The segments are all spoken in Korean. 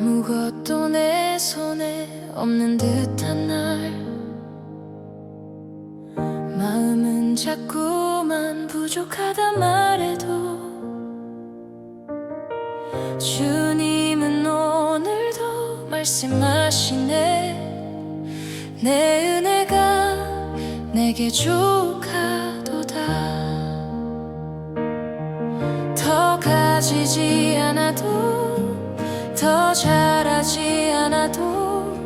아무것도 내 손에 없는 듯한 날. 마음은 자꾸만 부족하다 말해도 주님은 오늘도 말씀하시네. 내 은혜가 내게 족하도다. 더 가지지 않아도 더 잘하지 않아도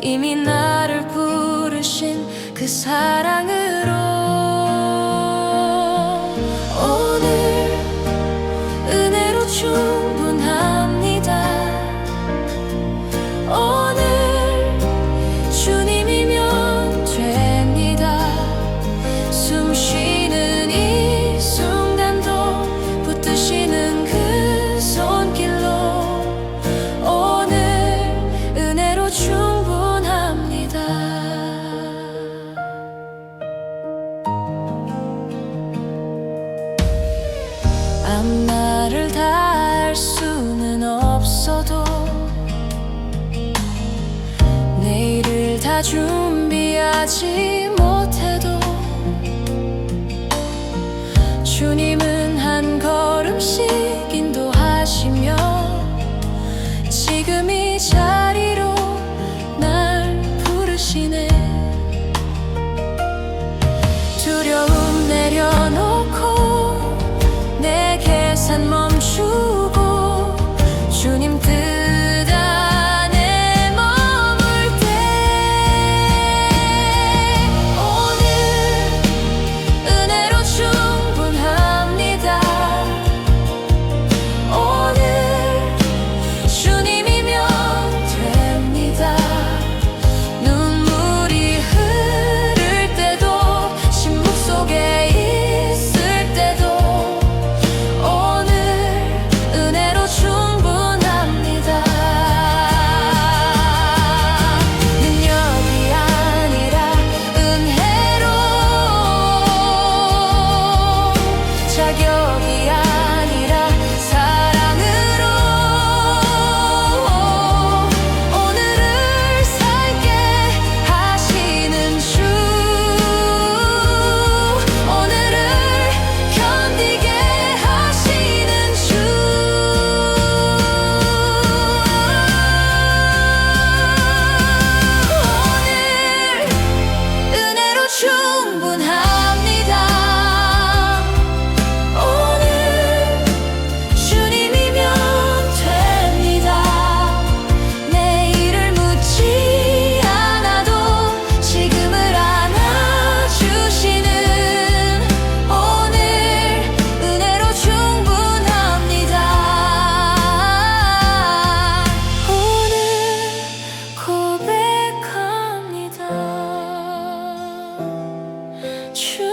이미 나를 부르신 그 사랑으로 하지 못해도 주님은 한 걸음씩 인도하시며 지금 이 자리로 날 부르시네. 두려움 내려놓고 내 계산 멈추 去